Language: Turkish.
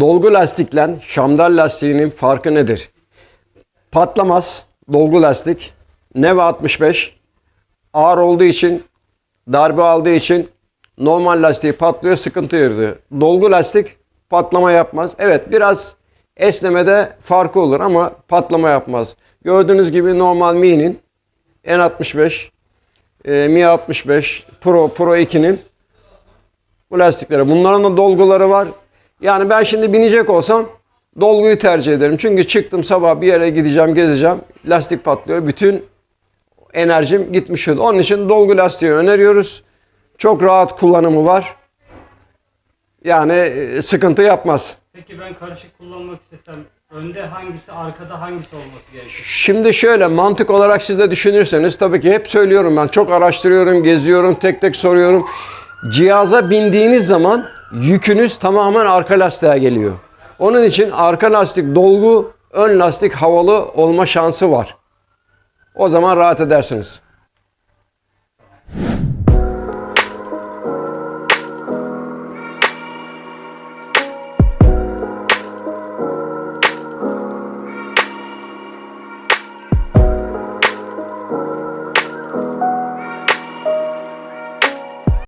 dolgu lastikle şamdal lastiğinin farkı nedir? Patlamaz dolgu lastik. Neva 65 ağır olduğu için darbe aldığı için normal lastiği patlıyor, sıkıntı yaratıyor. Dolgu lastik patlama yapmaz. Evet biraz esnemede farkı olur ama patlama yapmaz. Gördüğünüz gibi normal Mi'nin N65, e, Mi 65, Pro, Pro 2'nin bu lastiklere. Bunların da dolguları var. Yani ben şimdi binecek olsam dolguyu tercih ederim. Çünkü çıktım sabah bir yere gideceğim, gezeceğim. Lastik patlıyor. Bütün enerjim gitmiş oldu. Onun için dolgu lastiği öneriyoruz. Çok rahat kullanımı var. Yani e, sıkıntı yapmaz. Peki ben karışık kullanmak istesem önde hangisi arkada hangisi olması gerekiyor? Şimdi şöyle mantık olarak siz de düşünürseniz tabii ki hep söylüyorum ben çok araştırıyorum, geziyorum, tek tek soruyorum. Cihaza bindiğiniz zaman yükünüz tamamen arka lastiğe geliyor. Onun için arka lastik dolgu, ön lastik havalı olma şansı var. O zaman rahat edersiniz.